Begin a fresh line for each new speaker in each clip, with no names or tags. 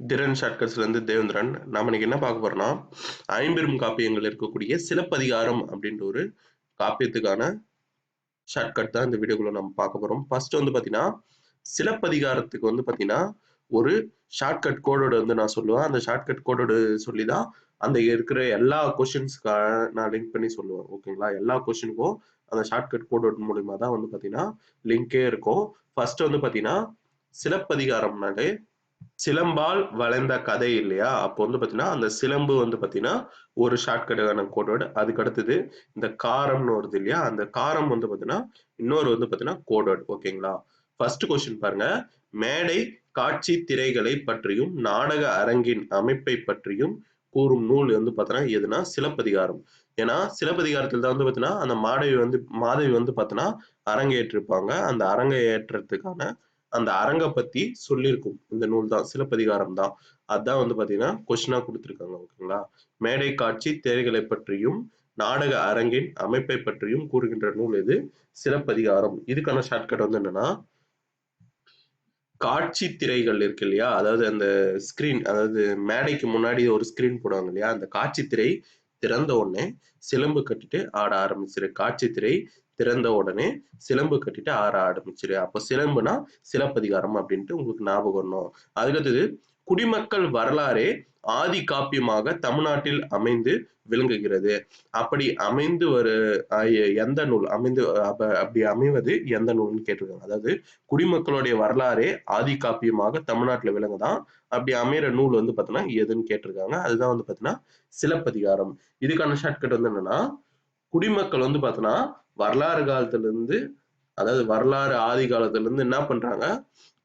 திறன் ஷார்ட்கட்ஸ்லேருந்து தேவேந்திரன் நாம் இன்னைக்கு என்ன பார்க்க போகிறோம்னா ஐம்பெரும் காப்பியங்கள் இருக்கக்கூடிய சிலப்பதிகாரம் அப்படின்ற ஒரு காப்பியத்துக்கான ஷார்ட்கட் தான் இந்த வீடியோக்குள்ள நம்ம பார்க்க போகிறோம் ஃபர்ஸ்ட் வந்து பார்த்தீங்கன்னா சிலப்பதிகாரத்துக்கு வந்து பார்த்தீங்கன்னா ஒரு ஷார்ட்கட் கோடோடு வந்து நான் சொல்லுவேன். அந்த ஷார்ட்கட் கோடோட சொல்லி தான் அந்த இருக்கிற எல்லா கொஷின்ஸ்க்காக நான் லிங்க் பண்ணி சொல்லுவேன். ஓகேங்களா எல்லா கொஷினுக்கும் அந்த ஷார்ட்கட் கோடோட் மூலிமா தான் வந்து பார்த்தீங்கன்னா லிங்கே இருக்கும். ஃபர்ஸ்ட் வந்து பார்த்தீங்கன்னா சிலப்பதிகாரம்னாலே சிலம்பால் வளைந்த கதை இல்லையா? அப்போ வந்து பாத்தீங்கன்னா அந்த சிலம்பு வந்து பாத்தீங்கன்னா ஒரு ஷார்ட்கட்டான கோடோடு அதுக்கு அடுத்தது இந்த காரம்னு வருது இல்லையா? அந்த காரம் வந்து பாத்தீங்கன்னா இன்னொரு வந்து பாத்தீங்கன்னா கோடோடு ஓகேங்களா ஃபர்ஸ்ட் கொஸ்டின் பாருங்க. மேடை காட்சி திரைகளை பற்றியும் நாடக அரங்கின் அமைப்பை பற்றியும் கூறும் நூல் வந்து பார்த்தோன்னா எதுனா சிலப்பதிகாரம். ஏன்னா சிலப்பதிகாரத்தில் தான் வந்து பார்த்தீங்கன்னா அந்த மாடவி வந்து மாதவி வந்து பார்த்தோன்னா அரங்கேற்றிருப்பாங்க. அந்த அரங்கேற்றத்துக்கான அந்த அரங்க பத்தி சொல்லியிருக்கும். இந்த நூல் தான் சிலப்பதிகாரம் தான் அதான் வந்து பாத்தீங்கன்னா கொஸ்டினா கொடுத்துருக்காங்க ஓகேங்களா? மேடை காட்சி திரைகளை பற்றியும் நாடக அரங்கின் அமைப்பை பற்றியும் கூறுகின்ற நூல் இது சிலப்பதிகாரம். இதுக்கான ஷார்ட்கட் வந்து என்னன்னா காட்சி திரைகள் இருக்கு இல்லையா? அதாவது அந்த ஸ்கிரீன் அதாவது மேடைக்கு முன்னாடி ஒரு ஸ்கிரீன் போடுவாங்க இல்லையா? அந்த காட்சி திரை திறந்த உடனே சிலம்பு கட்டிட்டு ஆட ஆரம்பிச்சிரு. காட்சி திரை திறந்த உடனே சிலம்பு கட்டிட்டு ஆற ஆரம்பிச்சிரு. அப்போ சிலம்புனா சிலப்பதிகாரம் அப்படின்ட்டு உங்களுக்கு ஞாபகம் வரணும். அதுக்கடுத்தது குடிமக்கள் வரலாறே ஆதி காப்பியமாக தமிழ்நாட்டில் அமைந்து விளங்குகிறது. அப்படி அமைந்து ஒரு எந்த நூல் அமைந்து அப்படி அமைவது எந்த நூல்னு கேட்டிருக்காங்க. அதாவது குடிமக்களுடைய வரலாறே ஆதி காப்பியமாக தமிழ்நாட்டில் விளங்குதான். அப்படி அமைகிற நூல் வந்து பார்த்தீங்கன்னா எதுன்னு கேட்டிருக்காங்க. அதுதான் வந்து பார்த்தீங்கன்னா சிலப்பதிகாரம். இதுக்கான ஷார்ட்கட் வந்து என்னன்னா குடிமக்கள் வந்து பார்த்தோன்னா வரலாறு காலத்துல இருந்து அதாவது வரலாறு ஆதி காலத்துல இருந்து என்ன பண்றாங்க?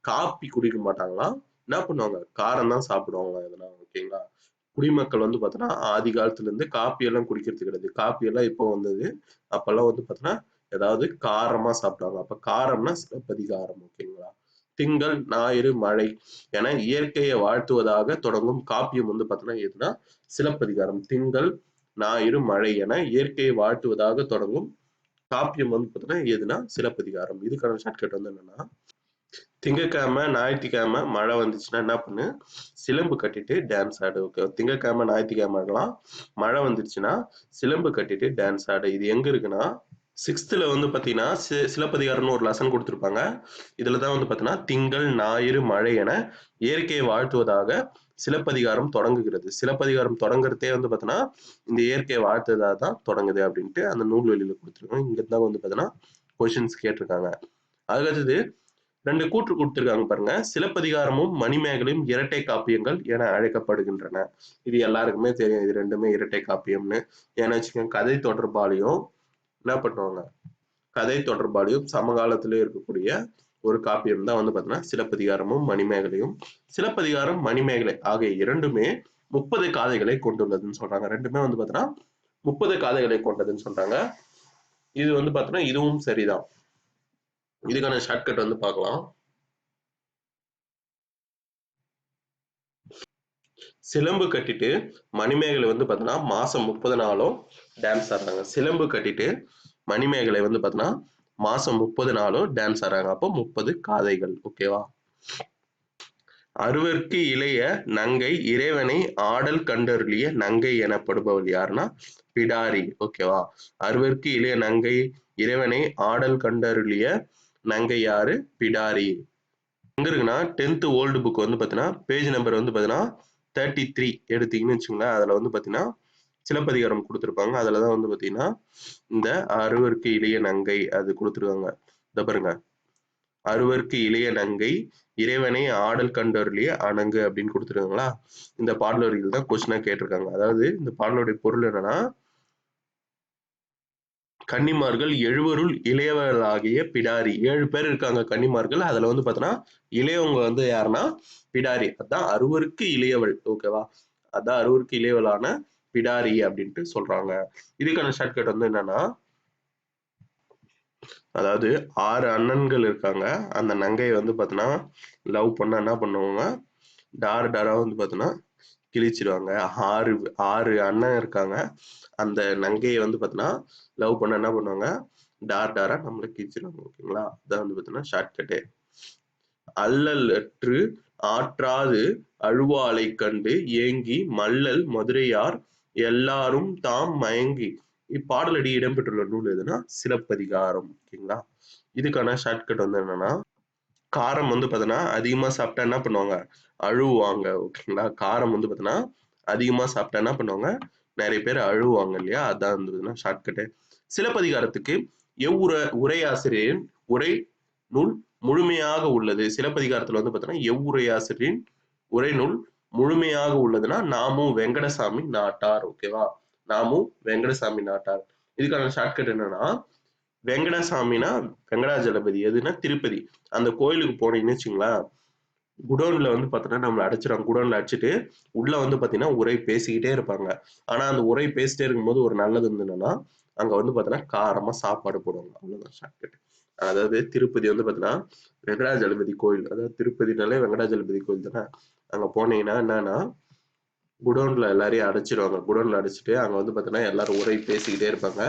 காப்பி குடிக்க மாட்டாங்களாம் என்ன பண்ணுவாங்க? காரம் தான் சாப்பிடுவாங்க இதெல்லாம் ஓகேங்களா குடிமக்கள் வந்து பார்த்தோன்னா ஆதி காலத்துல இருந்து காப்பி எல்லாம் குடிக்கிறது கிடையாது. காப்பி எல்லாம் இப்போ வந்தது? அப்பெல்லாம் வந்து பார்த்தோன்னா ஏதாவது காரமா சாப்பிடுவாங்க. அப்ப காரம்னா சிலப்பதிகாரம் ஓகேங்களா திங்கள் ஞாயிறு மழை என இயற்கையை வாழ்த்துவதாக தொடங்கும் காப்பியம் வந்து பார்த்தோன்னா எதுனா சிலப்பதிகாரம். திங்கள் ஞாயிறு மழை என இயற்கையை வாழ்த்துவதாக தொடங்கும் காப்பியம் வந்து பார்த்தீங்கன்னா எதுனா சிலப்பதிகாரம். இதுக்கான ஷார்ட்கட் வந்து என்னன்னா திங்கக்கிழமை ஞாயிற்றுக்கிழமை மழை வந்துச்சுன்னா என்ன பண்ணு? சிலம்பு கட்டிட்டு டான்ஸ் ஆடு ஓகே திங்கக்கிழமை ஞாயிற்றுக்கிழமை மழை வந்துருச்சுன்னா சிலம்பு கட்டிட்டு டான்ஸ் ஆடு. இது எங்க இருக்குன்னா சிக்ஸ்த்தில் வந்து பார்த்தீங்கன்னா சி சிலப்பதிகாரம்னு ஒரு லெசன் கொடுத்துருப்பாங்க. இதில் தான் வந்து பார்த்தீங்கன்னா திங்கள் ஞாயிறு மழை என இயற்கையை வாழ்த்துவதாக சிலப்பதிகாரம் தொடங்குகிறது. சிலப்பதிகாரம் தொடங்குறதே வந்து பார்த்தீங்கன்னா இந்த இயற்கையை வாழ்த்துவதாக தான் தொடங்குது அப்படின்ட்டு அந்த நூல் வெளியில் கொடுத்துருக்காங்க. இங்கே தான் வந்து பார்த்தீங்கன்னா கொஷின்ஸ் கேட்டிருக்காங்க. அதுக்கடுத்தது ரெண்டு கூற்று கொடுத்துருக்காங்க பாருங்க. சிலப்பதிகாரமும் மணிமேகலையும் இரட்டை காப்பியங்கள் என அழைக்கப்படுகின்றன. இது எல்லாருக்குமே தெரியும். இது ரெண்டுமே இரட்டை காப்பியம்னு. ஏன்னா வச்சுக்கோங்க கதை தொடர்பாலையும் என்ன பண்ணுவாங்க? கதை தொடர்பாலையும் சமகாலத்திலே இருக்கக்கூடிய ஒரு காப்பியம் தான் வந்து பார்த்தீங்கன்னா சிலப்பதிகாரமும் மணிமேகலையும். சிலப்பதிகாரம் மணிமேகலை ஆகிய இரண்டுமே முப்பது காதைகளை கொண்டுள்ளதுன்னு சொல்றாங்க. ரெண்டுமே வந்து பார்த்தீங்கன்னா முப்பது காதைகளை கொண்டதுன்னு சொல்றாங்க. இது வந்து பார்த்தீங்கன்னா இதுவும் சரிதான். இதுக்கான ஷார்ட்கட் வந்து பார்க்கலாம். சிலம்பு கட்டிட்டு மணிமேகலை வந்து பார்த்தீங்கன்னா மாசம் முப்பது நாளும் டான்ஸ் ஆடுறாங்க. சிலம்பு கட்டிட்டு மணிமேகலை வந்து பார்த்தீங்கன்னா மாசம் முப்பது நாளும் டான்ஸ் ஆடுறாங்க. அப்போ முப்பது காதைகள் ஓகேவா அறுவருக்கு இளைய நங்கை இறைவனை ஆடல் கண்டருளிய நங்கை எனப்படுபவள் யாருன்னா பிடாரி ஓகேவா அறுவருக்கு இளைய நங்கை இறைவனை ஆடல் கண்டருளிய நங்கை யாரு? பிடாரி. எங்க இருக்குன்னா டென்த் ஓல்டு புக் வந்து பாத்தீங்கன்னா பேஜ் நம்பர் வந்து பாத்தீங்கன்னா தேர்ட்டி த்ரீ எடுத்தீங்கன்னு வச்சுங்களேன் அதுல வந்து பாத்தீங்கன்னா சிலப்பதிகாரம் கொடுத்துருப்பாங்க. அதுலதான் வந்து பாத்தீங்கன்னா இந்த அறுவருக்கு இளைய நங்கை அது கொடுத்துருக்காங்க. இதை பாருங்க. அறுவருக்கு இளைய நங்கை இறைவனை ஆடல் கண்டவர்களே அணங்கு அப்படின்னு கொடுத்துருக்காங்களா? இந்த பாடலொரிகள் தான் கொஸ்டினா கேட்டிருக்காங்க. அதாவது இந்த பாடலோடைய பொருள் என்னன்னா கன்னிமார்கள் எழுவருள் இளையவர்களாகிய பிடாரி. ஏழு பேர் இருக்காங்க கன்னிமார்கள். அதுல வந்து பாத்தீங்கன்னா இளையவங்க வந்து யாருன்னா பிடாரி. அதான் அறுவருக்கு இளையவள். ஓகேவா அதான் அறுவருக்கு இளையவளான பிடாரி அப்படின்ட்டு சொல்றாங்க. இதுக்கான ஷார்ட்கட் வந்து என்னன்னா அதாவது ஆறு அண்ணன்கள் இருக்காங்க. அந்த நங்கையை வந்து பாத்தீங்கன்னா லவ் பண்ண என்ன பண்ணுவாங்க? டார் டாரா வந்து பாத்தீங்கன்னா கிழிச்சிடுவாங்க. ஆறு ஆறு அண்ணன் இருக்காங்க. அந்த நங்கையை வந்து பாத்தீங்கன்னா லவ் பண்ண என்ன பண்ணுவாங்க? டார் டாரா நம்மளை கிழிச்சிடுவாங்க ஓகேங்களா? அதான் வந்து பாத்தீங்கன்னா ஷார்ட்கட்டு அல்லல் அற்று ஆற்றாது அழுவாளைக் கண்டு ஏங்கி மல்லல் மதுரையார் எல்லாரும் தாம் மயங்கி. இப்பாடலடி இடம்பெற்றுள்ள நூல் எதுனா சிலப்பதிகாரம் ஓகேங்களா? இதுக்கான ஷார்ட்கட் வந்து என்னன்னா காரம் வந்து பார்த்தோன்னா அதிகமா சாப்பிட்டா என்ன பண்ணுவாங்க? அழுவாங்க ஓகேங்களா? காரம் வந்து பார்த்தோன்னா அதிகமா சாப்பிட்டா என்ன பண்ணுவாங்க? நிறைய பேர் அழுவாங்க இல்லையா? அதான் வந்து பார்த்தீங்கன்னா ஷார்ட்கட்டு சிலப்பதிகாரத்துக்கு எவ்வுர உரையாசிரியரின் உரை நூல் முழுமையாக உள்ளது. சிலப்பதிகாரத்துல வந்து பார்த்தோன்னா எவ்வுரையாசிரியரின் உரை நூல் முழுமையாக உள்ளதுன்னா நாமும் வெங்கடசாமி நாட்டார் ஓகேவா? நாமும் வெங்கடசாமி நாட்டார். இதுக்கான ஷார்ட்கட் என்னன்னா வெங்கடசாமினா வெங்கடாஜலபதி எதுனா திருப்பதி. அந்த கோயிலுக்கு போனீங்கன்னு வச்சுங்களேன் குடோன்ல வந்து பார்த்தோன்னா நம்மளை அடைச்சிடுவாங்க குடோன்ல அடிச்சுட்டு உள்ள வந்து பார்த்தீங்கன்னா உரை பேசிக்கிட்டே இருப்பாங்க. ஆனா அந்த உரை பேசிட்டே இருக்கும்போது ஒரு நல்லது என்னன்னா அங்க வந்து பார்த்தீங்கன்னா காரமா சாப்பாடு போடுவாங்க. அவ்வளவுதான் ஷார்ட்கட் அதாவது திருப்பதி வந்து பார்த்தீங்கன்னா வெங்கடாஜலபதி கோயில். அதாவது திருப்பதினாலே வெங்கடாஜலபதி கோயில் தானே? அங்க போனீங்கன்னா என்னன்னா குடோன்ல எல்லாரையும் அடைச்சிடுவாங்க குடோன்ல அடைச்சிட்டு அங்க வந்து பார்த்தீங்கன்னா எல்லாரும் உரை பேசிக்கிட்டே இருப்பாங்க.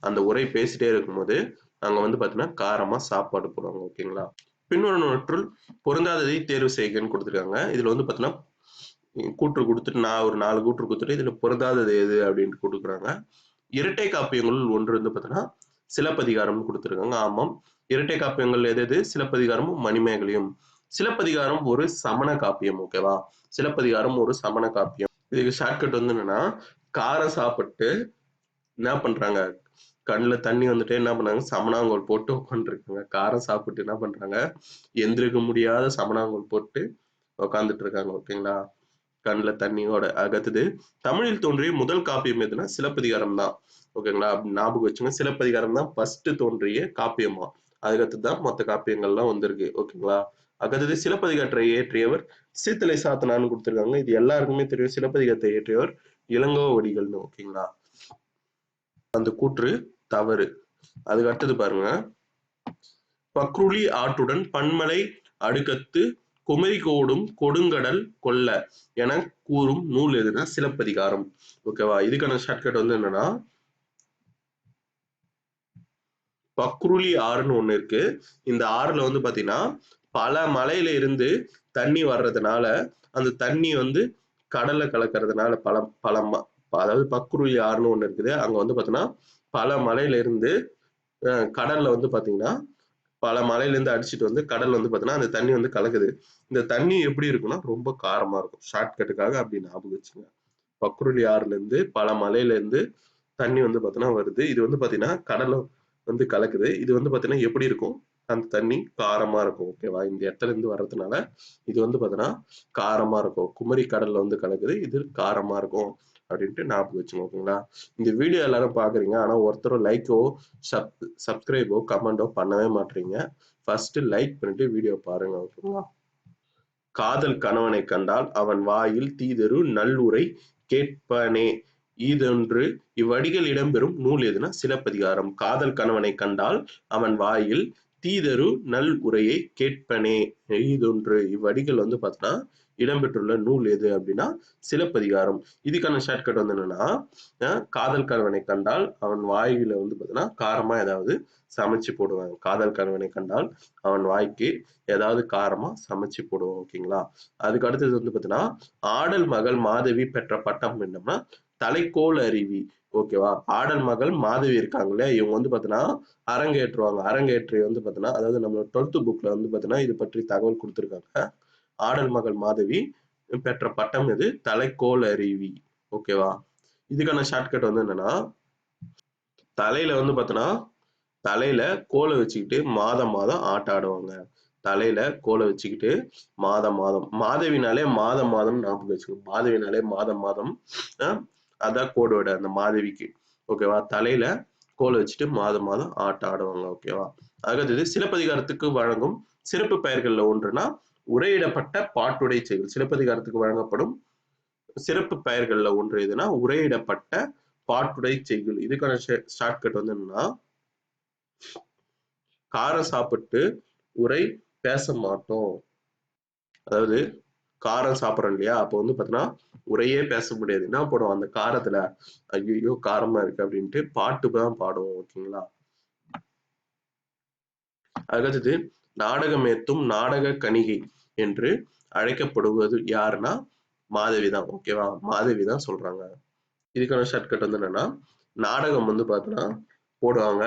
அந்த உரை பேசிட்டே இருக்கும்போது அங்க வந்து பார்த்தீங்கன்னா காரமா சாப்பாடு போடுவாங்க ஓகேங்களா? பின்வருவனவற்றுள் பொருந்தாததை தேர்வு செய்கன்னு கொடுத்துருக்காங்க. இதுல வந்து பார்த்தீங்கன்னா கூற்று கொடுத்துட்டு நான் ஒரு நாலு கூற்று கொடுத்துட்டு இதுல பொருந்தாதது எது? அப்படின்ட்டு கொடுக்குறாங்க. இரட்டை காப்பியங்களுள் ஒன்று வந்து பார்த்தீங்கன்னா சிலப்பதிகாரம்னு கொடுத்துருக்காங்க. ஆமாம். இரட்டை காப்பியங்கள் எது எது? சிலப்பதிகாரமும் மணிமேகலையும். சிலப்பதிகாரம் ஒரு சமண காப்பியம் ஓகேவா? சிலப்பதிகாரம் ஒரு சமண காப்பியம். இதுக்கு ஷார்ட்கட் வந்து என்னன்னா காரம் சாப்பிட்டு என்ன பண்றாங்க? கண்ணில் தண்ணி வந்துட்டு என்ன பண்ணாங்க? சமணாங்கோல் போட்டு உட்காந்துருக்காங்க காரம் சாப்பிட்டு என்ன பண்றாங்க? எந்திரிக்க முடியாத சமணாங்கோல் போட்டு உட்காந்துட்டு இருக்காங்க ஓகேங்களா? கண்ணில் தண்ணியோட அகத்துது. தமிழில் தோன்றிய முதல் காப்பியம் எதுனா சிலப்பதிகாரம் தான். ஓகேங்களா? ஞாபகம் வச்சுங்க. சிலப்பதிகாரம் தான் ஃபர்ஸ்ட் தோன்றிய காப்பியமா? அதுக்கடுத்து தான் மொத்த காப்பியங்கள்லாம் வந்திருக்கு ஓகேங்களா? அகத்தது சிலப்பதிகாரத்தை இயற்றியவர் சீத்தலை சாத்தனான்னு கொடுத்துருக்காங்க. இது எல்லாருக்குமே தெரியும். சிலப்பதிகாரத்தை இயற்றியவர் இளங்கோவடிகள்னு ஓகேங்களா? அந்த கூற்று தவறு. அதுக்கு அடுத்தது பாருங்க. பக்ருளி ஆற்றுடன் பன்மலை அடுக்கத்து குமரி கோடும் கொடுங்கடல் கொல்ல என கூறும் நூல் எதுனா சிலப்பதிகாரம். ஓகேவா இதுக்கான ஷார்ட்கட் வந்து என்னன்னா பக்ருளி ஆறுன்னு ஒண்ணு இருக்கு. இந்த ஆறுல வந்து பாத்தீங்கன்னா பல மலையில இருந்து தண்ணி வர்றதுனால அந்த தண்ணி வந்து கடல்ல கலக்கிறதுனால பல பல அதாவது பக்ருளி ஆறுன்னு ஒண்ணு இருக்குது. அங்க வந்து பாத்தீங்கன்னா பல மலையில இருந்து அஹ், கடல்ல வந்து பாத்தீங்கன்னா பல மலையிலேருந்து இருந்து அடிச்சிட்டு வந்து கடல் வந்து பாத்தீங்கன்னா அந்த தண்ணி வந்து கலக்குது. இந்த தண்ணி எப்படி இருக்கும்னா ரொம்ப காரமா இருக்கும். ஷார்ட்கட்டுக்காக அப்படி ஞாபகம் வச்சுங்க. பக்ருளி ஆறுல இருந்து பல மலையில இருந்து தண்ணி வந்து பாத்தீங்கன்னா வருது. இது வந்து பாத்தீங்கன்னா கடலை வந்து கலக்குது. இது வந்து பாத்தீங்கன்னா எப்படி இருக்கும்? அந்த தண்ணி காரமா இருக்கும் ஓகேவா இந்த இடத்துல இருந்து வர்றதுனால இது வந்து பாத்தீங்கன்னா காரமா இருக்கும். குமரி கடல்ல வந்து கலக்குது. இது காரமா இருக்கும். அப்படின்ட்டு ஞாபகம் வச்சுங்க ஓகேங்களா இந்த வீடியோ எல்லாரும் பாக்குறீங்க ஆனா ஒருத்தரும் லைக்கோ சப் சப்ஸ்கிரைபோ கமெண்டோ பண்ணவே மாட்டீங்க ஃபர்ஸ்ட் லைக் பண்ணிட்டு வீடியோ பாருங்க ஓகேங்களா காதல் கணவனை கண்டால் அவன் வாயில் தீதரு நல்லுரை கேட்பனே. ஈதொன்று இவ்வடிகள் இடம்பெறும் நூல் எதுனா சிலப்பதிகாரம். காதல் கணவனை கண்டால் அவன் வாயில் தீதரு நல் உரையை கேட்பனே. ஈதொன்று இவ்வடிகள் வந்து பார்த்தோன்னா இடம்பெற்றுள்ள நூல் எது அப்படின்னா சிலப்பதிகாரம். இதுக்கான ஷார்ட்கட் வந்து என்னன்னா காதல் கணவனை கண்டால் அவன் வாயில வந்து பார்த்தீங்கன்னா காரமா ஏதாவது சமைச்சு போடுவாங்க. காதல் கணவனை கண்டால் அவன் வாய்க்கு ஏதாவது காரமா சமைச்சு போடுவோம் ஓகேங்களா அதுக்கு அடுத்தது வந்து பார்த்தீங்கன்னா ஆடல் மகள் மாதவி பெற்ற பட்டம் என்னம்னா தலைக்கோல் அருவி ஓகேவா ஆடல் மகள் மாதவி இருக்காங்களே இவங்க வந்து பார்த்தீங்கன்னா அரங்கேற்றுவாங்க. அரங்கேற்றி வந்து பார்த்தீங்கன்னா அதாவது நம்ம டுவெல்த் புக்ல வந்து பார்த்தீங்கன்னா இது பற்றி தகவல் கொடுத்துருக்காங்க. ஆடல் மகள் மாதவி பெற்ற பட்டம் எது? தலைக்கோல் அருவி. ஓகேவா இதுக்கான ஷார்ட்கட் வந்து என்னன்னா தலையில வந்து பார்த்தோன்னா தலையில கோலை வச்சுக்கிட்டு மாதம் மாதம் ஆட்ட ஆடுவாங்க. தலையில கோலை வச்சுக்கிட்டு மாதம் மாதம். மாதவினாலே மாதம் மாதம் ஞாபகம் வச்சுக்கணும் மாதவினாலே மாதம் மாதம் ஆஹ் அதான் கோடோட அந்த மாதவிக்கு. ஓகேவா தலையில கோலை வச்சுட்டு மாதம் மாதம் ஆட்ட ஆடுவாங்க. ஓகேவா அடுத்தது சிலப்பதிகாரத்துக்கு வழங்கும் சிறப்பு பெயர்கள்ல ஒன்றுனா உரையிடப்பட்ட பாட்டுடை செயல் சிலப்பதிகாரத்துக்கு வழங்கப்படும் சிறப்பு பெயர்கள்ல ஒன்று எதுனா உரையிடப்பட்ட பாட்டுடை செய்யுள். இதுக்கான ஷார்ட்கட் வந்து என்னன்னா காரம் சாப்பிட்டு உரை பேச மாட்டோம். அதாவது காரம் சாப்பிட்றோம் இல்லையா? அப்போ வந்து பார்த்தீங்கன்னா உரையே பேச முடியாது. என்ன போடும் அந்த காரத்துல ஐயோ காரமா இருக்கு அப்படின்ட்டு பாட்டு தான் பாடுவோம் ஓகேங்களா? அதுக்கடுத்தது நாடகமேத்தும் நாடக கணிகை. என்று அழைக்கப்படுவது யாருன்னா மாதவி தான். ஓகேவா மாதவி தான் சொல்றாங்க. இதுக்கான ஷார்ட்கட் வந்து என்னன்னா நாடகம் வந்து பார்த்தோன்னா போடுவாங்க.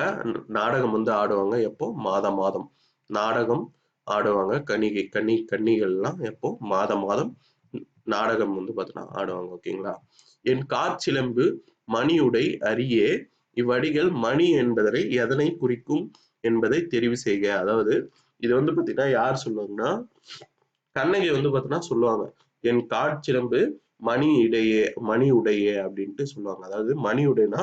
நாடகம் வந்து ஆடுவாங்க எப்போ? மாதம் மாதம். நாடகம் ஆடுவாங்க. கணிகை கன்னி கன்னிகள்லாம் எப்போ? மாதம் மாதம் நாடகம் வந்து பார்த்தோன்னா ஆடுவாங்க. ஓகேங்களா என் காற்சிலம்பு மணியுடை அரியே இவ்வடிகள் மணி என்பதனை எதனை குறிக்கும் என்பதை தெரிவு செய்க. அதாவது இது வந்து பாத்தீங்கன்னா யார் சொல்லுவாங்கன்னா கண்ணகி வந்து பாத்தீங்கன்னா சொல்லுவாங்க என் காட்சிரம்பு மணி இடையே மணி உடையே அப்படின்ட்டு சொல்லுவாங்க. அதாவது மணி உடைனா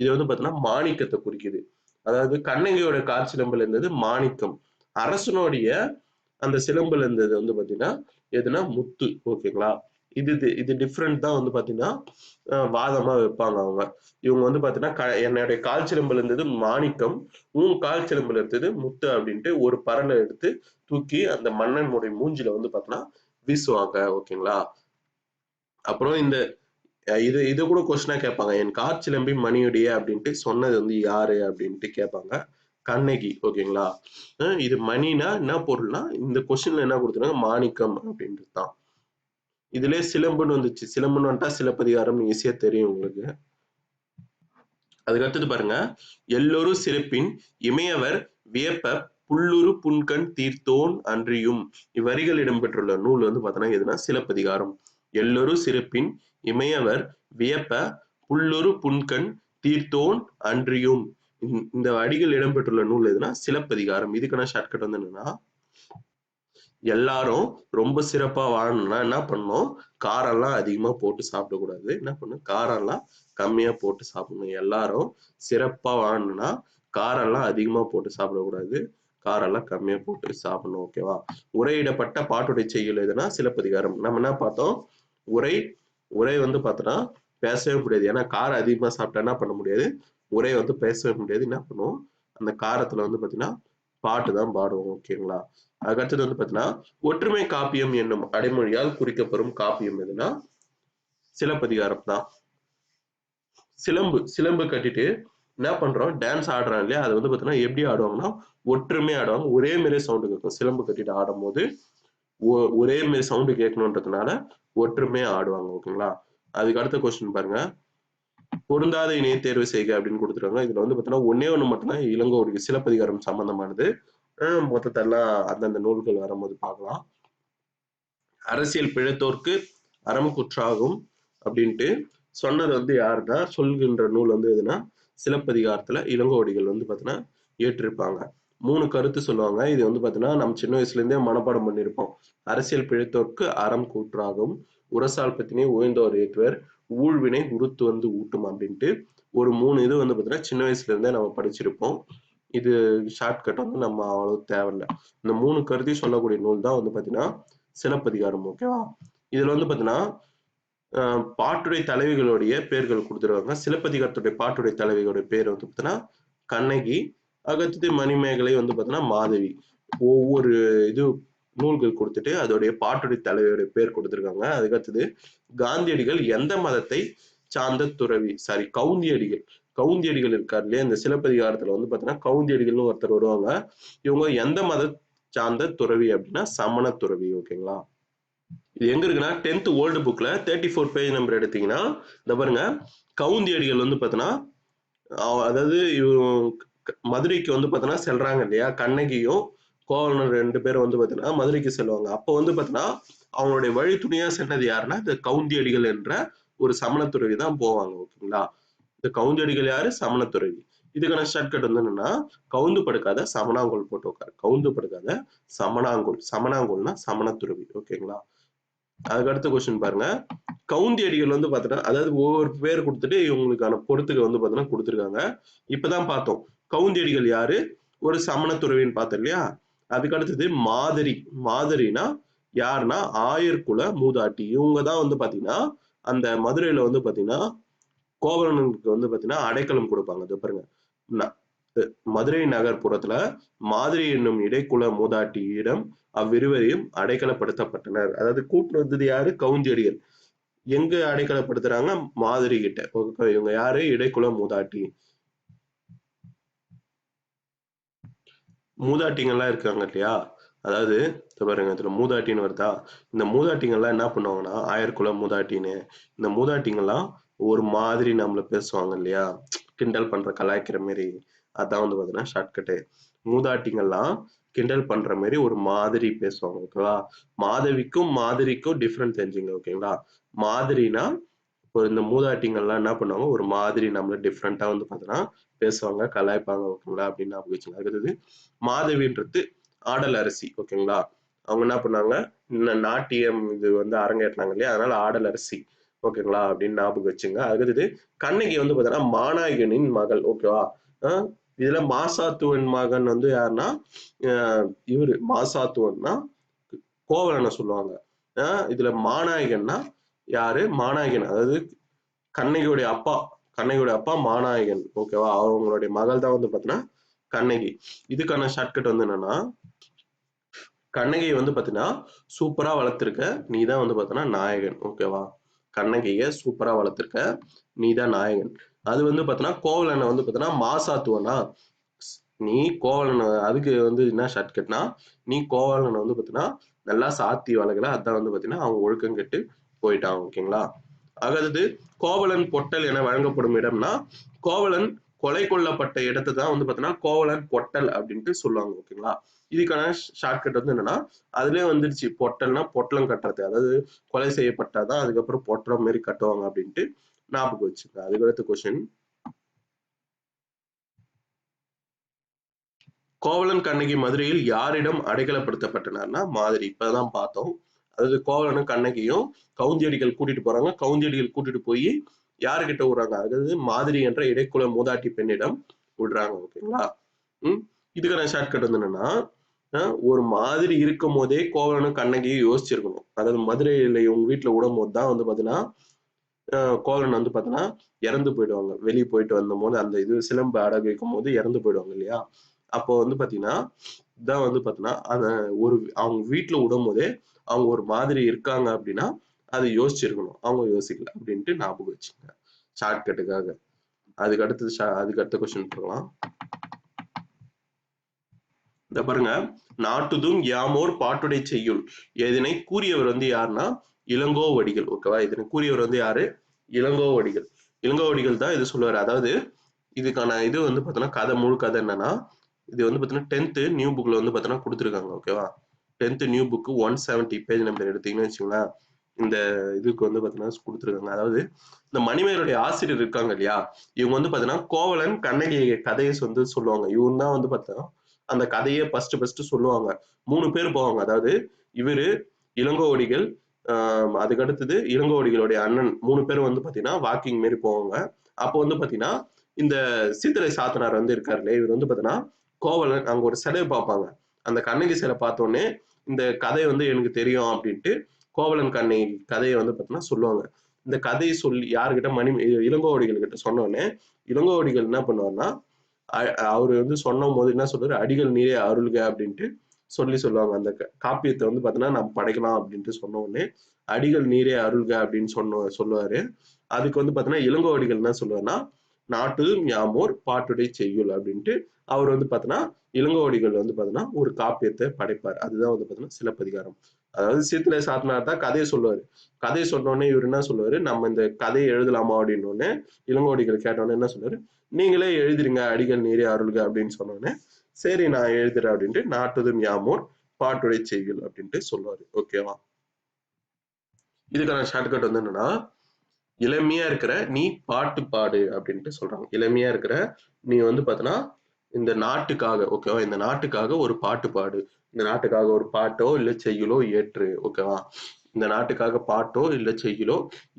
இது வந்து பாத்தீங்கன்னா மாணிக்கத்தை குறிக்குது. அதாவது கண்ணகியோட காற்சிலம்புல இருந்தது மாணிக்கம். அரசனுடைய அந்த சிலம்புல இருந்தது வந்து பாத்தீங்கன்னா எதுனா முத்து. ஓகேங்களா? இது இது- டிஃப்ரெண்ட் தான் வந்து பாத்தீங்கன்னா அஹ் வாதமா வைப்பாங்க அவங்க. இவங்க வந்து பாத்தீங்கன்னா க- என்னுடைய கால் சிலம்புல இருந்தது மாணிக்கம் உன் கால் சிலம்புல இருந்தது முத்து அப்படின்ட்டு ஒரு பரலை எடுத்து தூக்கி அந்த மன்னனுடைய மூஞ்சில வந்து பாத்தீங்கன்னா வீசுவாங்க ஓகேங்களா? அப்புறம் இந்த இது இது கூட கொஸ்டினா கேட்பாங்க. என் கார் சிலம்பி மணியுடைய அப்படின்ட்டு சொன்னது வந்து யாரு அப்படின்ட்டு கேட்பாங்க. கண்ணகி ஓகேங்களா? இது மணினா என்ன பொருள்னா இந்த கொஸ்டின்ல என்ன கொடுத்துருக்காங்க? மாணிக்கம் அப்படின்றது தான். இதுலயே சிலம்புன்னு வந்துச்சு. சிலம்புன்னு வந்துட்டா சிலப்பதிகாரம் ஈஸியா தெரியும் உங்களுக்கு. அதுக்கு அடுத்தது பாருங்க. எல்லோரும் சிறப்பின் இமையவர் வியப்ப புல்லுரு புன்கண் தீர்த்தோன் அன்றியும். இவ்வரிகள் இடம்பெற்றுள்ள நூல் வந்து பார்த்தோன்னா எதுனா? சிலப்பதிகாரம். எல்லோரும் சிறப்பின் இமையவர் வியப்ப புல்லுரு புன்கண் தீர்த்தோன் அன்றியும். இந்த- இந்த அடிகள் இடம்பெற்றுள்ள நூல் எதுனா? சிலப்பதிகாரம். இதுக்கான ஷார்ட்கட் வந்து என்னன்னா எல்லாரும் ரொம்ப சிறப்பா வாழணும்னா என்ன பண்ணணும்? காரம்லாம் அதிகமா போட்டு சாப்பிடக்கூடாது என்ன பண்ணணும்? காரம்லாம் கம்மியா போட்டு சாப்பிடணும். எல்லாரும் சிறப்பா வாழணும்னா காரம்லாம் அதிகமா போட்டு சாப்பிடக்கூடாது காரெல்லாம் கம்மியா போட்டு சாப்பிடணும் ஓகேவா உரையிடப்பட்ட பாட்டுடை செய்யுள் எதுனா சிலப்பதிகாரம். நம்ம என்ன பார்த்தோம்? உரை உரை வந்து பார்த்தோன்னா பேசவே முடியாது. ஏன்னா காரம் அதிகமா சாப்பிட்டா என்ன பண்ண முடியாது? உரை வந்து பேசவே முடியாது. என்ன பண்ணுவோம் அந்த காரத்துல வந்து பாத்தீங்கன்னா பாட்டு தான் பாடுவோம் ஓகேங்களா அதுக்கடுத்தது வந்து பார்த்தீங்கன்னா ஒற்றுமை காப்பியம் என்னும் அடைமொழியால் குறிக்கப்பெறும் காப்பியம் எதுனா சிலப்பதிகாரம் தான் சிலம்பு சிலம்பு கட்டிட்டு என்ன பண்றோம்? டான்ஸ் ஆடுறாங்க இல்லையா? அது வந்து பார்த்தீங்கன்னா எப்படி ஆடுவாங்கன்னா ஒற்றுமை ஆடுவாங்க. ஒரே மாரி சவுண்டு கேட்கும் சிலம்பு கட்டிட்டு ஆடும்போது ஒ- ஒரே மாரி சவுண்டு கேட்கணுன்றதுனால ஒற்றுமையா ஆடுவாங்க ஓகேங்களா அதுக்கு அடுத்த கொஸ்டின் பாருங்க. பொருந்தாத இணைய தேர்வு செய்க அப்படின்னு கொடுத்துருக்காங்க. இதுல வந்து பாத்தீங்கன்னா ஒன்னே ஒண்ணு மட்டும்தான் இளங்கோவுடைய சிலப்பதிகாரம் சம்பந்தமானது. மொத்தத்தெல்லாம் அந்தந்த நூல்கள் வரும்போது பார்க்கலாம். அரசியல் பிழைத்தோர்க்கு அறம் குற்றாகும் அப்படின்ட்டு சொன்னது வந்து யாருன்னா சொல்கின்ற நூல் வந்து எதுனா சிலப்பதிகாரத்துல இளங்கோவடிகள் வந்து பாத்தீங்கன்னா ஏற்றிருப்பாங்க. மூணு கருத்து சொல்லுவாங்க. இது வந்து பாத்தீங்கன்னா நம்ம சின்ன வயசுல இருந்தே மனப்பாடம் பண்ணியிருப்போம் அரசியல் பிழைத்தோர்க்கு அறம் கூற்றாகும். உரசால் பத்தினே உயர்ந்தோர் ஏற்றுவர். ஊழ்வினை உருத்து வந்து ஊட்டும் அப்படின்ட்டு ஒரு மூணு இது வந்து பாத்தீங்கன்னா சின்ன வயசுல இருந்தே நம்ம படிச்சிருப்போம். இது ஷார்ட்கட் வந்து நம்ம அவ்வளவு தேவையில்லை. இந்த மூணு கருதி சொல்லக்கூடிய நூல் தான் வந்து பாத்தீங்கன்னா சிலப்பதிகாரம் ஓகேவா இதுல வந்து பாத்தீங்கன்னா பாட்டுடைய தலைவிகளுடைய பேர்கள் கொடுத்துருவாங்க சிலப்பதிகாரத்துடைய பாட்டுடைய தலைவிகளுடைய பேர் வந்து பார்த்தீங்கன்னா கண்ணகி அகத்தது மணிமேகலை வந்து பார்த்தீங்கன்னா மாதவி. ஒவ்வொரு இது நூல்கள் கொடுத்துட்டு அதோடைய பாட்டுடைய தலைவருடைய பேர் கொடுத்துருக்காங்க. அதுக்கடுத்தது காந்தியடிகள் எந்த மதத்தை சார்ந்த துறவி? சாரி கவுந்தியடிகள். கவுந்தியடிகள் இருக்கார் இல்லையா? இந்த சிலப்பதிகாரத்துல வந்து பாத்தீங்கன்னா கவுந்தியடிகள்னு ஒருத்தர் வருவாங்க. இவங்க எந்த மத சார்ந்த துறவி அப்படின்னா சமண துறவி ஓகேங்களா இது எங்க இருக்குன்னா டென்த் ஓல்டு புக்ல தேர்ட்டி ஃபோர் பேஜ் நம்பர் எடுத்தீங்கன்னா இந்த பாருங்க கவுந்தியடிகள் வந்து பாத்தீங்கன்னா அதாவது இவ- மதுரைக்கு வந்து பாத்தீங்கன்னா செல்றாங்க இல்லையா? கண்ணகியும் கோவலனும் ரெண்டு பேரும் வந்து பார்த்தீங்கன்னா மதுரைக்கு செல்வாங்க. அப்போ வந்து பார்த்தீங்கன்னா அவங்களுடைய வழி துணையா சென்றது யாருன்னா இந்த கவுந்தி அடிகள் என்ற ஒரு சமணத்துறவி தான் போவாங்க ஓகேங்களா? இந்த கவுந்தி அடிகள் யாரு? சமணத்துறவி இதுக்கான ஷார்ட்கட் வந்து என்னன்னா கவுந்து படுக்காத சமணாங்கோல் போட்டு உட்காரு. கவுந்து படுக்காத சமணாங்கோல். சமணாங்கோல்னா சமணத்துறவி ஓகேங்களா? அதுக்கு அடுத்த கொஸ்டின் பாருங்க. கவுந்தி அடிகள் வந்து பாத்தீங்கன்னா அதாவது ஒவ்வொரு பேர் கொடுத்துட்டு இவங்களுக்கான பொறுத்துக்கு வந்து பாத்தீங்கன்னா கொடுத்துருக்காங்க. இப்பதான் பார்த்தோம். கவுந்தி அடிகள் யாரு? ஒரு சமணத்துறவின்னு பார்த்தோம் இல்லையா? அதுக்கு அடுத்தது மாதிரி மாதிரினா யாருன்னா ஆயர்குல மூதாட்டி. இவங்க தான் வந்து பாத்தீங்கன்னா அந்த மதுரையில வந்து பாத்தீங்கன்னா கோவலனுக்கு வந்து பாத்தீங்கன்னா அடைக்கலம் கொடுப்பாங்க. அது பாருங்க. மதுரை நகர்ப்புறத்துல மாதிரி என்னும் இடைக்குல மூதாட்டியிடம் அவ்விருவரையும் அடைக்கலப்படுத்தப்பட்டனர். அதாவது கூட்டு வந்தது யாரு? கவுந்தியடிகள் எங்க அடைக்கலப்படுத்துறாங்க? மாதிரி கிட்ட இவங்க யாரு? இடைக்குல மூதாட்டி. மூதாட்டிங்கெல்லாம் இருக்காங்க இல்லையா? அதாவது பாருங்க இதுல மூதாட்டின்னு வருதா? இந்த மூதாட்டிங்கெல்லாம் என்ன பண்ணுவாங்கன்னா ஆயர்குல மூதாட்டின்னு. இந்த மூதாட்டிங்கெல்லாம் ஒரு மாதிரி நம்மள பேசுவாங்க இல்லையா? கிண்டல் பண்ற கலாய்க்கிற மாதிரி அதான் வந்து பாத்தீங்கன்னா ஷார்ட்கட்டு மூதாட்டிங்கெல்லாம் கிண்டல் பண்ற மாதிரி ஒரு மாதிரி பேசுவாங்க ஓகேவா மாதவிக்கும் மாதிரிக்கும் டிஃப்ரெண்ட் தெரிஞ்சுங்க ஓகேங்களா மாதிரினா இப்போ இந்த மூதாட்டிங்கள்லாம் என்ன பண்ணுவாங்க? ஒரு மாதிரி நம்மள டிஃப்ரெண்ட்டாக வந்து பார்த்தோன்னா பேசுவாங்க கலாய்ப்பாங்க ஓகேங்களா? அப்படின்னு ஞாபகம் வச்சுங்க அடுத்தது மாதவின்றது ஆடல் அரிசி ஓகேங்களா? அவங்க என்ன பண்ணாங்க? இந்த நாட்டியம் இது வந்து அரங்கேற்றினாங்க இல்லையா? அதனால ஆடல் அரிசி ஓகேங்களா? அப்படின்னு ஞாபகம் வச்சுங்க. அடுத்தது கண்ணகி வந்து பார்த்தோன்னா மாநாயகனின் மகள் ஓகேவா? ஆஹ் இதுல மாசாத்துவன் மகன் வந்து யாருன்னா ஆஹ் இவரு மாசாத்துவன்னா கோவலனை சொல்லுவாங்க. ஆஹ் இதுல மாநாயகன்னா யாரு? மாநாயகன். அதாவது கண்ணகியுடைய அப்பா கண்ணகியோட அப்பா மாநாயகன். ஓகேவா அவங்களுடைய மகள் தான் வந்து பாத்தீங்கன்னா கண்ணகி. இதுக்கான ஷார்ட்கட் வந்து என்னன்னா கண்ணகியை வந்து பாத்தீங்கன்னா சூப்பரா வளர்த்திருக்க நீ தான் வந்து பாத்தீங்கன்னா நாயகன். ஓகேவா கண்ணகிய சூப்பரா வளர்த்திருக்க நீ தான் நாயகன். அது வந்து பாத்தீங்கன்னா கோவலனை வந்து பாத்தீங்கன்னா மாசாத்துவனா? நீ கோவலனை அதுக்கு வந்து என்ன ஷார்ட்கட்னா நீ கோவலனை வந்து பாத்தீங்கன்னா நல்லா சாத்தி வளர்க்கல. அதான் வந்து பாத்தீங்கன்னா அவங்க ஒழுக்கம் கெட்டு போயிட்டான் ஓகேங்களா? அதாவது கோவலன் பொட்டல் என வழங்கப்படும் இடம்னா கோவலன் கொலை கொள்ளப்பட்ட இடத்தை தான் வந்து பாத்தீங்கன்னா கோவலன் பொட்டல் அப்படின்ட்டு சொல்லுவாங்க ஓகேங்களா? இதுக்கான ஷார்ட்கட் வந்து என்னன்னா அதுலேயே வந்துருச்சு பொட்டல்னா பொட்டலம் கட்டுறது. அதாவது கொலை செய்யப்பட்டாதான் அதுக்கப்புறம் பொட்டலம் மாதிரி கட்டுவாங்க அப்படின்ட்டு ஞாபகம் வச்சுங்க அதுக்கடுத்து கொஸ்டின் கோவலன் கண்ணகி மதுரையில் யாரிடம் அடைக்கலப்படுத்தப்பட்டனார்னா மாதிரி. இப்பதான் பார்த்தோம். அதாவது கோவலனும் கண்ணகியும் கவுந்தியடிகள் கூட்டிட்டு போறாங்க. கவுந்தியடிகள் கூட்டிட்டு போய் யாருக்கிட்ட விடுறாங்க அதாவது மாதிரி என்ற இடைக்குல மூதாட்டி பெண்ணிடம் விடுறாங்க ஓகேங்களா? ம்? இதுக்கான ஷார்ட்கட் வந்து என்னன்னா ஒரு மாதிரி இருக்கும் போதே கோவலனும் கண்ணகியும் யோசிச்சிருக்கணும். அதாவது மதுரையில இவங்க வீட்டுல விடும் போது தான் வந்து பாத்தீங்கன்னா அஹ் கோவலன் வந்து பாத்தீங்கன்னா இறந்து போயிடுவாங்க. வெளியே போயிட்டு வந்த போது அந்த இது சிலம்பு அடகு வைக்கும் போது இறந்து போயிடுவாங்க இல்லையா? அப்போ வந்து பாத்தீங்கன்னா இதான் வந்து பாத்தீங்கன்னா அத ஒரு அவங்க வீட்டுல விடும் போதே அவங்க ஒரு மாதிரி இருக்காங்க அப்படின்னா அதை யோசிச்சிருக்கணும். அவங்க யோசிக்கல அப்படின்ட்டு ஞாபகம் வச்சுங்க ஷார்ட்கட்டுக்காக அதுக்கு அடுத்தது அதுக்கு அடுத்த கொஸ்டின் போகலாம் இந்த பாருங்க. நாட்டுதும் யாமோர் பாட்டுடை செய்யுள். இதனை கூறியவர் வந்து யாருன்னா இளங்கோவடிகள். ஓகேவா இதனை கூறியவர் வந்து யாரு? இளங்கோவடிகள். இளங்கோவடிகள் தான் இது சொல்லுவாரு. அதாவது இதுக்கான இது வந்து பார்த்தோன்னா கதை முழு கதை என்னன்னா இது வந்து பார்த்தீங்கன்னா டென்த்து நியூ புக்ல வந்து பார்த்தீங்கன்னா கொடுத்துருக்காங்க ஓகேவா tenth new book one seventy page number எடுத்தீங்கன்னு வச்சுங்களேன் இந்த இதுக்கு வந்து பார்த்தீங்கன்னா கொடுத்துருக்காங்க. அதாவது இந்த மணிமேகருடைய ஆசிரியர் இருக்காங்க இல்லையா? இவங்க வந்து பார்த்தீங்கன்னா கோவலன் கண்ணகி கதையை வந்து சொல்லுவாங்க. இவங்க தான் வந்து பார்த்தீங்கன்னா அந்த கதையை ஃபர்ஸ்ட் ஃபர்ஸ்ட் சொல்லுவாங்க. மூணு பேர் போவாங்க. அதாவது இவரு இளங்கோவடிகள் ஆஹ் அதுக்கு அடுத்தது இளங்கோவடிகளுடைய அண்ணன். மூணு பேர் வந்து பாத்தீங்கன்னா வாக்கிங் மாரி போவாங்க. அப்போ வந்து பாத்தீங்கன்னா இந்த சீத்தலை சாத்தனார் வந்து இருக்காருல்ல இவர் வந்து பாத்தீங்கன்னா கோவலன் அங்க ஒரு சிலை பார்ப்பாங்க. அந்த கண்ணகி சிலை பார்த்த உடனே இந்த கதை வந்து எனக்கு தெரியும் அப்படின்ட்டு கோவலன் கண்ணகி கதையை வந்து பாத்தீங்கன்னா சொல்லுவாங்க. இந்த கதையை சொல்லி யாருக்கிட்ட மணி இளங்கோவடிகள் கிட்ட சொன்ன உடனே இளங்கோவடிகள் என்ன பண்ணுவாருன்னா அ- அவர் வந்து சொன்ன போது என்ன சொல்றாரு? அடிகள் நீரே அருள்க அப்படின்ட்டு சொல்லி சொல்லுவாங்க. அந்த க- காப்பியத்தை வந்து பார்த்தீங்கன்னா நம்ம படைக்கலாம் அப்படின்ட்டு சொன்ன உடனே அடிகள் நீரே அருள்க அப்படின்னு சொன்ன சொல்லுவாரு. அதுக்கு வந்து பார்த்தீங்கன்னா இளங்கோவடிகள் என்ன சொல்லுவாருன்னா நாட்டு ஞாமோர் பாட்டுடை செய்யுள் அப்படின்ட்டு அவர் வந்து பார்த்தீங்கன்னா இளங்கோடிகள் வந்து பார்த்தீங்கன்னா ஒரு காப்பியத்தை படைப்பார். அதுதான் வந்து பார்த்தீங்கன்னா சிலப்பதிகாரம். அதாவது சீத்துல சாத்தனார் தான் கதையை சொல்லுவாரு. கதையை சொன்ன உடனே இவர் என்ன சொல்லுவாரு? நம்ம இந்த கதையை எழுதலாமா அப்படின்னோடனே இளங்கோடிகள் கேட்டோடனே கேட்ட உடனே என்ன சொல்லுவாரு? நீங்களே எழுதிருங்க அடிகள் நீரே அருள்க அப்படின்னு சொன்னோடனே சரி நான் எழுதுறேன் அப்படின்ட்டு நாட்டுதும் யாமோர் பாட்டுடை செய்யுள் அப்படின்ட்டு சொல்லுவாரு. ஓகேவா? இதுக்கான ஷார்ட்கட் வந்து என்னன்னா இளமையா இருக்கிற நீ பாட்டு பாடு அப்படின்ட்டு சொல்றாங்க. இளமையா இருக்கிற நீ வந்து பாத்தீங்கன்னா இந்த நாட்டுக்காக ஓகேவா இந்த நாட்டுக்காக ஒரு பாட்டு பாடு. இந்த நாட்டுக்காக ஒரு பாட்டோ இல்ல செய்யுளோ ஏற்று ஓகேவா இந்த நாட்டுக்காக பாட்டோ இல்ல செய்யுளோ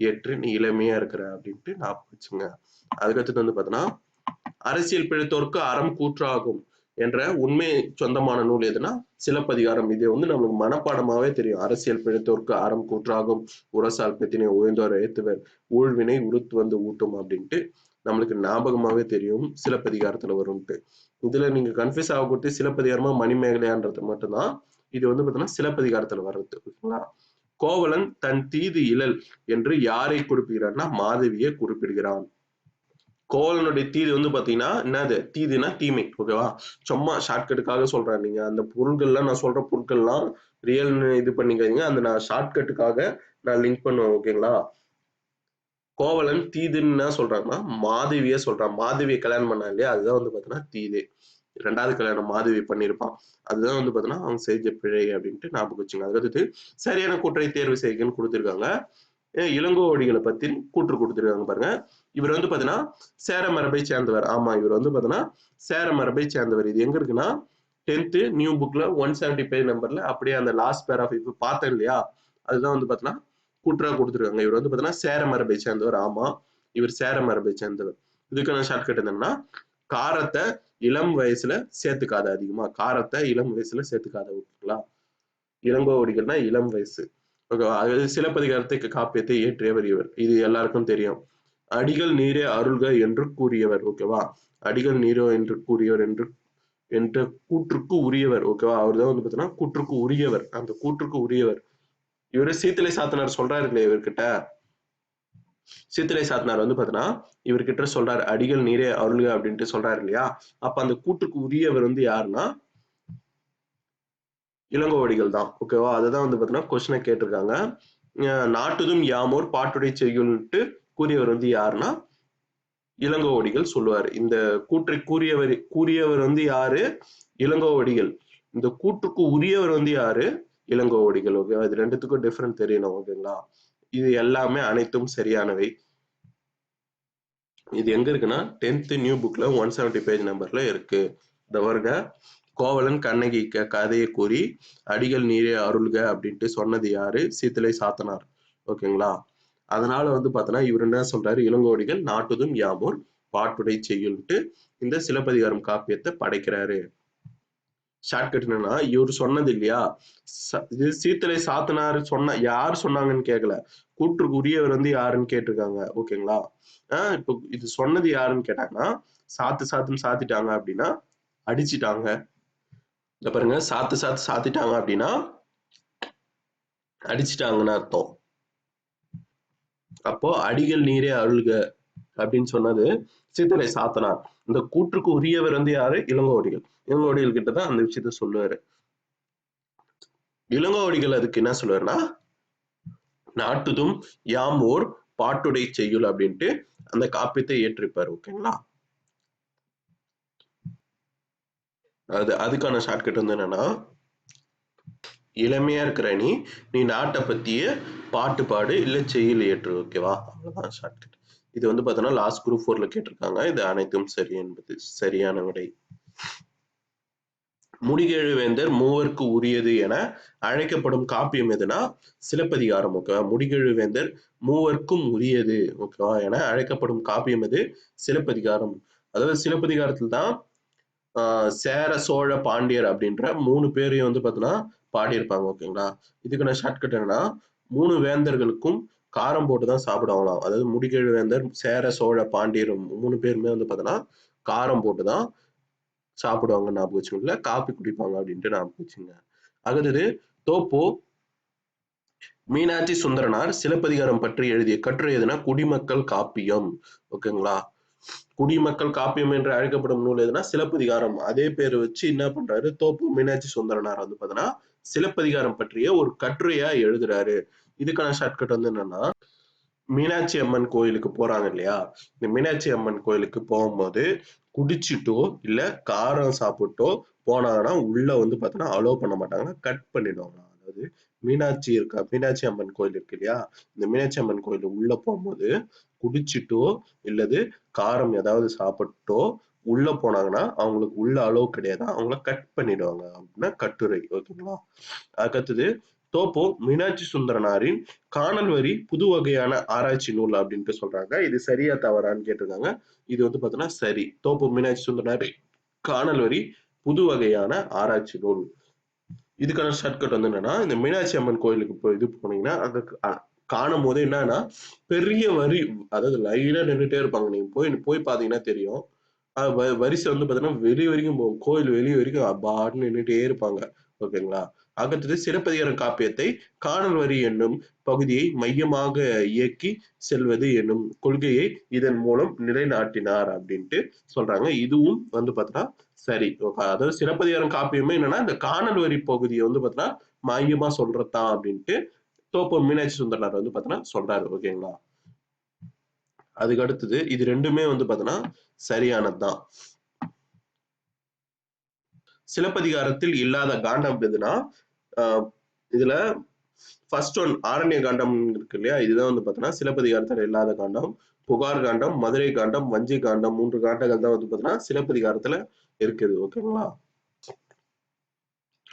ஏற்று நீ இளமையா இருக்கிற அப்படின்ட்டு நான் வச்சுங்க அதுக்கடுத்து வந்து பார்த்தோன்னா அரசியல் பிழைத்தோருக்கு அறம் கூற்றாகும். என்ற உண்மை சொந்தமான நூல் எதுனா சிலப்பதிகாரம். இது வந்து நம்மளுக்கு மனப்பாடமாவே தெரியும். அரசியல் பிழைத்தோர்க்கு அறம் கூற்றாகும். உரசால் பெத்தினை உயர்ந்தோர் ஏத்துவர். ஊழ்வினை உருத்து வந்து ஊட்டும் அப்படின்ட்டு நம்மளுக்கு ஞாபகமாவே தெரியும். சிலப்பதிகாரத்துல வரும்ட்டு. இதுல நீங்க கன்ஃபியூஸ் ஆக கொடுத்து சிலப்பதிகாரமா மணிமேகலையான்றது மட்டும்தான். இது வந்து பார்த்தீங்கன்னா சிலப்பதிகாரத்துல வர்றது. ஓகேங்களா? கோவலன் தன் தீது இழல் என்று யாரை குறிப்பிடுகிறான்னா மாதவியை குறிப்பிடுகிறான். கோவலனுடைய தீது வந்து பாத்தீங்கன்னா என்னது? தீதுனா தீமை ஓகேவா சும்மா ஷார்ட்கட்டுக்காக சொல்கிறேன் நீங்க. அந்த பொருட்கள்லாம் நான் சொல்ற பொருட்கள்லாம் ரியல் இது பண்ணிக்காதீங்க. அந்த நான் ஷார்ட்கட்டுக்காக நான் லிங்க் பண்ணுவேன் ஓகேங்களா கோவலன் தீதுன்னு என்ன சொல்றாங்கன்னா சொல்கிறான் சொல்றான். மாதவியை கல்யாணம் பண்ணா இல்லையா? அதுதான் வந்து பாத்தீங்கன்னா தீது. ரெண்டாவது கல்யாணம் மாதவி பண்ணியிருப்பான். அதுதான் வந்து பாத்தீங்கன்னா அவங்க செஞ்ச பிழை அப்படின்ட்டு ஞாபகம் வச்சுங்க அதுக்கடுத்து சரியான கூற்றை தேர்வு செய்யுங்கன்னு கொடுத்துருக்காங்க. இளங்கோவடிகளை பத்தி கூற்று கொடுத்துருக்காங்க பாருங்க. இவர் வந்து பாத்தீங்கன்னா சேர மரபை சேர்ந்தவர். ஆமா இவர் வந்து பாத்தீங்கன்னா சேர மரபை சேர்ந்தவர். இது எங்க இருக்குன்னா டென்த்து நியூ புக்ல ஒன் செவன்டி பேஜ் நம்பர்ல அப்படியே அந்த லாஸ்ட் பேர் ஆஃப் இப்போ பார்த்தேன் இல்லையா? அதுதான் வந்து பாத்தீங்கன்னா கூற்றா கொடுத்துருக்காங்க. இவர் வந்து பாத்தீங்கன்னா சேர மரபை சேர்ந்தவர். ஆமா இவர் சேர மரபை சேர்ந்தவர். இதுக்கான ஷார்ட்கட் என்னன்னா காரத்தை இளம் வயசுல சேர்த்துக்காத அதிகமா. காரத்தை இளம் வயசுல சேர்த்துக்காத ஓகேங்களா இளங்கோவடிகள்னா இளம் வயசு. ஓகேவா? அதாவது சிலப்பதிகாரத்தை காப்பியத்தை ஏற்றியவர் இவர். இது எல்லாருக்கும் தெரியும். அடிகள் நீரே அருள்க என்று கூறியவர் ஓகேவா அடிகள் நீரோ என்று கூறியவர் என்று என்ற கூற்றுக்கு உரியவர் ஓகேவா அவர் தான் வந்து பார்த்தீங்கன்னா கூற்றுக்கு உரியவர். அந்த கூற்றுக்கு உரியவர். இவரு சீத்தலை சாத்தனார் சொல்றாரு இல்லையா இவர்கிட்ட? சீத்தலை சாத்தனார் வந்து பாத்தீங்கன்னா இவர்கிட்ட சொல்றாரு அடிகள் நீரே அருள்க அப்படின்ட்டு சொல்றாரு இல்லையா? அப்ப அந்த கூற்றுக்கு உரியவர் வந்து யாருன்னா? இளங்கோவடிகள் தான் ஓகேவா அதுதான் வந்து பாத்தீங்கன்னா கொஸ்டினை கேட்டிருக்காங்க. நாட்டுதும் யாமோர் பாட்டுடை செய்யுள்ட்டு கூறியவர் வந்து யாருன்னா? இளங்கோவடிகள் சொல்லுவார். இந்த கூற்றை கூறியவர் கூறியவர் வந்து யாரு? இளங்கோவடிகள் இந்த கூற்றுக்கு உரியவர் வந்து யாரு? இளங்கோவடிகள் ஓகேவா இது ரெண்டுத்துக்கும் டிஃப்ரெண்ட் தெரியணும் ஓகேங்களா? இது எல்லாமே அனைத்தும் சரியானவை. இது எங்க இருக்குன்னா? டென்த் நியூ புக்ல ஒன் செவன்டி பேஜ் நம்பர்ல இருக்கு. இந்த வருக கோவலன் கண்ணகி கதையை கூறி அடிகள் நீரே அருள்க அப்படின்ட்டு சொன்னது யாரு? சீத்தலை சாத்தனார். ஓகேங்களா? அதனால வந்து பார்த்தோன்னா இவர் என்ன சொல்றாரு? இளங்கோடிகள் நாட்டுதும் யாமோர் பாட்டுடை செய்யுன்ட்டு இந்த சிலப்பதிகாரம் காப்பியத்தை படைக்கிறாரு. ஷார்ட்கட் என்னன்னா இவர் சொன்னது இல்லையா? இது சீத்தலை சாத்தனார் சொன்ன யார் சொன்னாங்கன்னு கேட்கல கூற்றுக்கு உரியவர் வந்து யாருன்னு கேட்டிருக்காங்க. ஓகேங்களா ஆஹ் இப்போ இது சொன்னது யாருன்னு கேட்டாங்கன்னா சாத்து சாத்துன்னு சாத்திட்டாங்க அப்படின்னா அடிச்சிட்டாங்க. இந்த பாருங்க சாத்து சாத்து சாத்திட்டாங்க அப்படின்னா அடிச்சிட்டாங்கன்னு அர்த்தம். அப்போ அடிகள் நீரே அருள்க அப்படின்னு சொன்னது சித்தரை சாத்தனார். இந்த கூற்றுக்கு உரியவர் வந்து யாரு? இளங்கோடிகள் இளங்கோடிகள் கிட்ட தான் அந்த விஷயத்த சொல்லுவாரு. இளங்கோடிகள் அதுக்கு என்ன சொல்லுவாருன்னா நாட்டுதும் யாம் ஓர் பாட்டுடை செய்யுள் அப்படின்ட்டு அந்த காப்பியத்தை ஏற்றிருப்பாரு ஓகேங்களா? அது அதுக்கான ஷார்ட்கட் வந்து என்னன்னா இளமையா இருக்கிற நீ நீ நாட்டை பத்திய பாட்டு பாடு இல்ல செயல் ஏற்று ஓகேவா அவ்வளவுதான் ஷார்ட்கட் இது வந்து பார்த்தோன்னா லாஸ்ட் குரூப் ஃபோர்ல கேட்டிருக்காங்க. இது அனைத்தும் சரி என்பது சரியான விடை. முடிகேழுவேந்தர் மூவருக்கு உரியது என அழைக்கப்படும் காப்பியம் எதுனா? சிலப்பதிகாரம் ஓகேவா முடிகேழுவேந்தர் மூவருக்கும் உரியது ஓகேவா என அழைக்கப்படும் காப்பியம் எது? சிலப்பதிகாரம். அதாவது சிலப்பதிகாரத்தில் தான் சேர சோழ பாண்டியர் அப்படின்ற மூணு பேரையும் வந்து பார்த்தோன்னா பாடியிருப்பாங்க ஓகேங்களா? இதுக்கு ஷார்ட்கட் என்னன்னா மூணு வேந்தர்களுக்கும் காரம் போட்டு தான் சாப்பிடுவாங்களாம். அதாவது முடிகேழு வேந்தர் சேர சோழ பாண்டியர் மூணு பேருமே வந்து பார்த்தோன்னா காரம் போட்டு தான் சாப்பிடுவாங்க ஞாபகம் வச்சுக்கோங்கள காப்பி குடிப்பாங்க அப்படின்ட்டு ஞாபகம் வச்சுங்க. அடுத்தது தோப்போ மீனாட்சி சுந்தரனார் சிலப்பதிகாரம் பற்றி எழுதிய கட்டுரை எதுனா குடிமக்கள் காப்பியம் ஓகேங்களா? குடிமக்கள் காப்பியம் என்று அழைக்கப்படும் நூல் எதுனா சிலப்பதிகாரம். அதே பேர் வச்சு என்ன பண்றாரு? தோப்பு மீனாட்சி சுந்தரனார் வந்து பாத்தீங்கன்னா சிலப்பதிகாரம் பற்றிய ஒரு கட்டுரையா எழுதுறாரு. இதுக்கான ஷார்ட்கட் வந்து என்னன்னா மீனாட்சி அம்மன் கோயிலுக்கு போறாங்க இல்லையா? இந்த மீனாட்சி அம்மன் கோயிலுக்கு போகும்போது குடிச்சிட்டோ இல்ல காரம் சாப்பிட்டோ போனாங்கன்னா உள்ள வந்து பாத்தீங்கன்னா அலோவ் பண்ண மாட்டாங்க. கட் பண்ணிடுவாங்க. அதாவது மீனாட்சி இருக்கா மீனாட்சி அம்மன் கோயில் இருக்கு இல்லையா? இந்த மீனாட்சி அம்மன் கோயில் உள்ள போகும்போது குடிச்சிட்டோ இல்லது காரம் ஏதாவது சாப்பிட்டோ உள்ள போனாங்கன்னா அவங்களுக்கு உள்ள அளவு கிடையாது. அவங்கள கட் பண்ணிடுவாங்க அப்படின்னா கட்டுரை ஓகேங்களா? அதுக்கடுத்தது தோப்போ மீனாட்சி சுந்தரனாரின் காணல் வரி புது வகையான ஆராய்ச்சி நூல் அப்படின்ட்டு சொல்றாங்க. இது சரியா தவறான்னு கேட்டிருக்காங்க. இது வந்து பார்த்தோன்னா சரி. தோப்போ மீனாட்சி சுந்தரனாரி காணல் வரி புது வகையான ஆராய்ச்சி நூல். இதுக்கான ஷார்ட்கட் வந்து என்னன்னா இந்த மீனாட்சி அம்மன் கோயிலுக்கு போய் இது போனீங்கன்னா அதுக்கு காணும் போது என்னன்னா பெரிய வரி அதாவது லைனா நின்றுட்டே இருப்பாங்க. நீங்க போய் போய் பாத்தீங்கன்னா தெரியும். வரிசை வந்து பாத்தீங்கன்னா வெளி வரைக்கும் போகும் கோயில் வெளியே வரைக்கும் பாட்டுன்னு நின்றுட்டே இருப்பாங்க. ஓகேங்களா? அகத்தது சிறப்பதிகாரம் காப்பியத்தை காணல் வரி என்னும் பகுதியை மையமாக இயக்கி செல்வது என்னும் கொள்கையை இதன் மூலம் நிலைநாட்டினார் அப்படின்ட்டு சொல்றாங்க. இதுவும் வந்து பார்த்தீங்கன்னா சரி. அதாவது சிறப்பதிகாரம் காப்பியமே என்னன்னா இந்த காணல் வரி பகுதியை வந்து பாத்தீங்கன்னா மையமா சொல்றதுதான் அப்படின்ட்டு தோப்பு மீனாட்சி சுந்தரனார் வந்து பார்த்தீங்கன்னா சொல்றாரு ஓகேங்களா அதுக்கு அடுத்தது இது ரெண்டுமே வந்து பார்த்தீங்கன்னா சரியானதுதான். சிலப்பதிகாரத்தில் இல்லாத காண்டம் எதுனா ஆஹ் இதுல ஃபர்ஸ்ட் ஒன் ஆரண்ய காண்டம் இருக்கு இல்லையா? இதுதான் வந்து பார்த்தீங்கன்னா சிலப்பதிகாரத்தில் இல்லாத காண்டம். புகார் காண்டம் மதுரை காண்டம் வஞ்சி காண்டம் மூன்று காண்டங்கள் தான் வந்து பார்த்தீங்கன்னா சிலப்பதிகாரத்துல இருக்குது ஓகேங்களா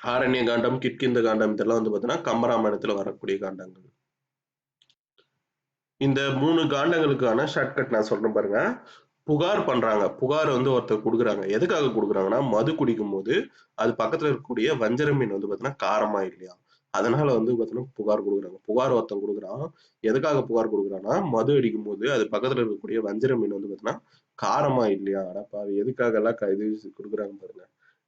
ஆரண்ய காண்டம் கிட்கிந்த காண்டம் இதெல்லாம் வந்து பார்த்தீங்கன்னா கம்பராமாயணத்தில் வரக்கூடிய காண்டங்கள். இந்த மூணு காண்டங்களுக்கான ஷார்ட்கட் நான் சொல்றேன் பாருங்க. புகார் பண்றாங்க. புகார் வந்து ஒருத்தர் கொடுக்குறாங்க. எதுக்காக கொடுக்குறாங்கன்னா மது குடிக்கும் போது அது பக்கத்துல இருக்கக்கூடிய வஞ்சர மீன் வந்து பாத்தீங்கன்னா காரமா இல்லையா? அதனால வந்து பார்த்தீங்கன்னா புகார் கொடுக்குறாங்க. புகார் ஒருத்தன் கொடுக்குறான். எதுக்காக புகார் கொடுக்குறான்னா மது அடிக்கும் போது அது பக்கத்துல இருக்கக்கூடிய வஞ்சர மீன் வந்து பாத்தீங்கன்னா காரமா இல்லையா? அடப்பா எதுக்காக எல்லாம் இது கொடுக்குறாங்க பாருங்க.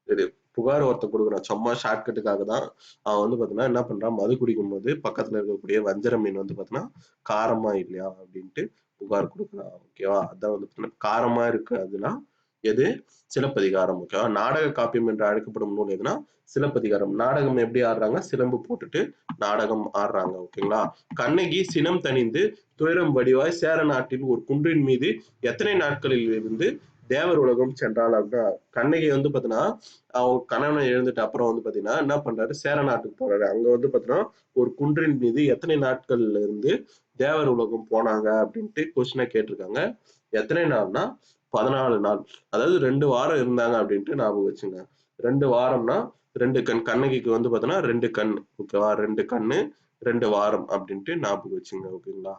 இது புகார் ஒருத்தன் கொடுக்குறான். சும்மா ஷார்ட்கட்டுக்காக தான் அவன் வந்து பாத்தீங்கன்னா என்ன பண்றான்? மது குடிக்கும் போது பக்கத்துல இருக்கக்கூடிய வஞ்சர மீன் வந்து பாத்தீங்கன்னா காரமா இல்லையா அப்படின்ட்டு புகார் கொடுக்குறான் ஓகேவா அதான் வந்து பாத்தீங்கன்னா காரமா இருக்கு எது? சிலப்பதிகாரம் ஓகேவா நாடக காப்பியம் என்று அழைக்கப்படும் நூல் எதுனா சிலப்பதிகாரம். நாடகம் எப்படி ஆடுறாங்க? சிலம்பு போட்டுட்டு நாடகம் ஆடுறாங்க ஓகேங்களா கண்ணகி சினம் தணிந்து துயரம் வடிவாய் சேர நாட்டில் ஒரு குன்றின் மீது எத்தனை நாட்களில் இருந்து தேவர் உலகம் சென்றாள் அப்படின்னா கண்ணகி வந்து பாத்தீங்கன்னா அவங்க கணவனை எழுந்துட்டு அப்புறம் வந்து பாத்தீங்கன்னா என்ன பண்றாரு? சேர நாட்டுக்கு போறாரு. அங்க வந்து பாத்தீங்கன்னா ஒரு குன்றின் மீது எத்தனை நாட்கள்ல இருந்து தேவர் உலகம் போனாங்க அப்படின்ட்டு கொஸ்டினா கேட்டிருக்காங்க. எத்தனை நாள்னா பதினாலு நாள். அதாவது ரெண்டு வாரம் இருந்தாங்க அப்படின்ட்டு ஞாபகம் வச்சுங்க. ரெண்டு வாரம்னா ரெண்டு கண். கண்ணகிக்கு வந்து பார்த்தோன்னா ரெண்டு கண். ஓகேவா? ரெண்டு கண்ணு ரெண்டு வாரம் அப்படின்ட்டு ஞாபகம் வச்சுங்க ஓகேங்களா?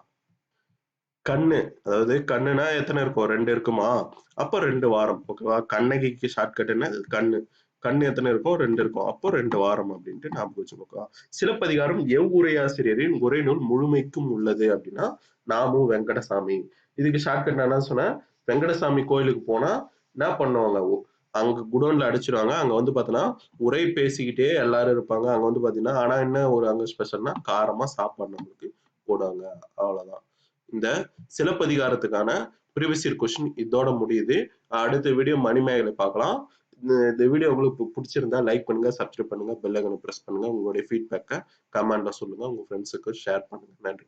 கண்ணு. அதாவது கண்ணுனா எத்தனை இருக்கும்? ரெண்டு இருக்குமா? அப்போ ரெண்டு வாரம். ஓகேவா? கண்ணகிக்கு ஷார்ட்கட் என்ன? கண்ணு. கண்ணு எத்தனை இருக்கும்? ரெண்டு இருக்கும். அப்போ ரெண்டு வாரம் அப்படின்ட்டு ஞாபகம் வச்சுக்கோக்கா சிலப்பதிகாரம் எவ்வுரையாசிரியரின் உரைநூல் முழுமைக்கும் உள்ளது அப்படின்னா நாமும் வெங்கடசாமி. இதுக்கு ஷார்ட்கட் நான் என்ன சொன்னேன்? வெங்கடசாமி கோயிலுக்கு போனா என்ன பண்ணுவாங்க? ஓ- அங்க குடோன்ல அடிச்சிருவாங்க. அங்க வந்து பாத்தீங்கன்னா உரை பேசிக்கிட்டே எல்லாரும் இருப்பாங்க. அங்க வந்து பாத்தீங்கன்னா ஆனா என்ன ஒரு அங்க ஸ்பெஷல்னா காரமா சாப்பாடு நம்மளுக்கு போடுவாங்க. அவ்வளவுதான். இந்த சிலப்பதிகாரத்துக்கான ப்ரீவியஸ் கொஸ்டின் இதோட முடியுது. அடுத்த வீடியோ மணிமேகலை பார்க்கலாம். இந்த வீடியோ உங்களுக்கு பிடிச்சிருந்தா லைக் பண்ணுங்க சப்ஸ்கிரைப் பண்ணுங்க பெல் ஐக்கனை பண்ணுங்க. உங்களுடைய ஃபீட்பேக்கை கமெண்ட்ல சொல்லுங்க. உங்க ஃப்ரெண்ட்ஸுக்கு ஷேர் பண்ணுங்க. நன்றி.